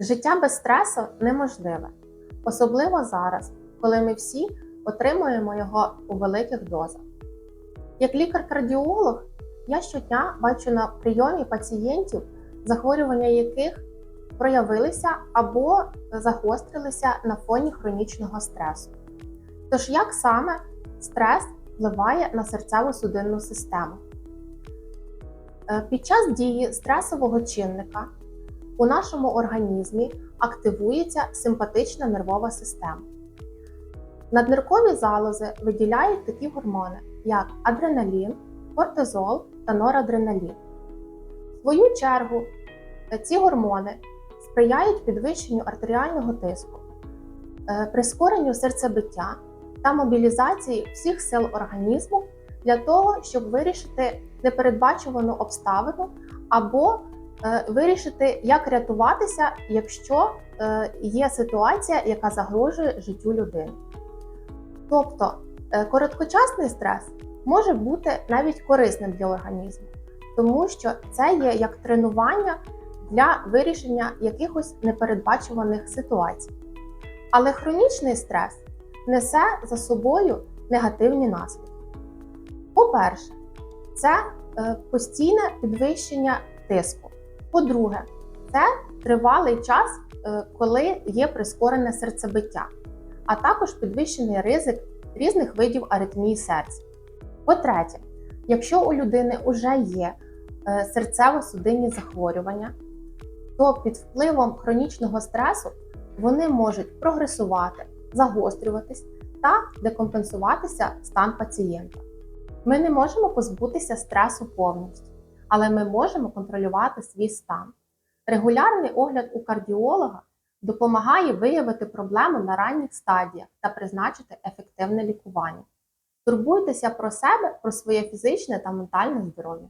Життя без стресу неможливе, особливо зараз, коли ми всі отримуємо його у великих дозах. Як лікар-кардіолог, я щодня бачу на прийомі пацієнтів, захворювання яких проявилися або загострилися на фоні хронічного стресу. Тож, як саме стрес впливає на серцево-судинну систему? Е, Під час дії стресового чинника у нашому організмі активується симпатична нервова система. Надниркові залози виділяють такі гормони, як адреналін, кортизол та норадреналін. В свою чергу, ці гормони сприяють підвищенню артеріального тиску, е, прискоренню серцебиття та мобілізації всіх сил організму для того, щоб вирішити непередбачувану обставину або вирішити, як рятуватися, якщо е, є ситуація, яка загрожує життю людини. Тобто е, короткочасний стрес може бути навіть корисним для організму, тому що це є як тренування для вирішення якихось непередбачуваних ситуацій. Але хронічний стрес несе за собою негативні наслідки. По-перше, це е, постійне підвищення тиску. По-друге, це тривалий час, е, коли є прискорене серцебиття, а також підвищений ризик різних видів аритмії серця. По-третє, якщо у людини вже є е, серцево-судинні захворювання, то під впливом хронічного стресу вони можуть прогресувати, загострюватись та декомпенсуватися стан пацієнта. Ми не можемо позбутися стресу повністю, але ми можемо контролювати свій стан. Регулярний огляд у кардіолога допомагає виявити проблему на ранніх стадіях та призначити ефективне лікування. Турбуйтеся про себе, про своє фізичне та ментальне здоров'я.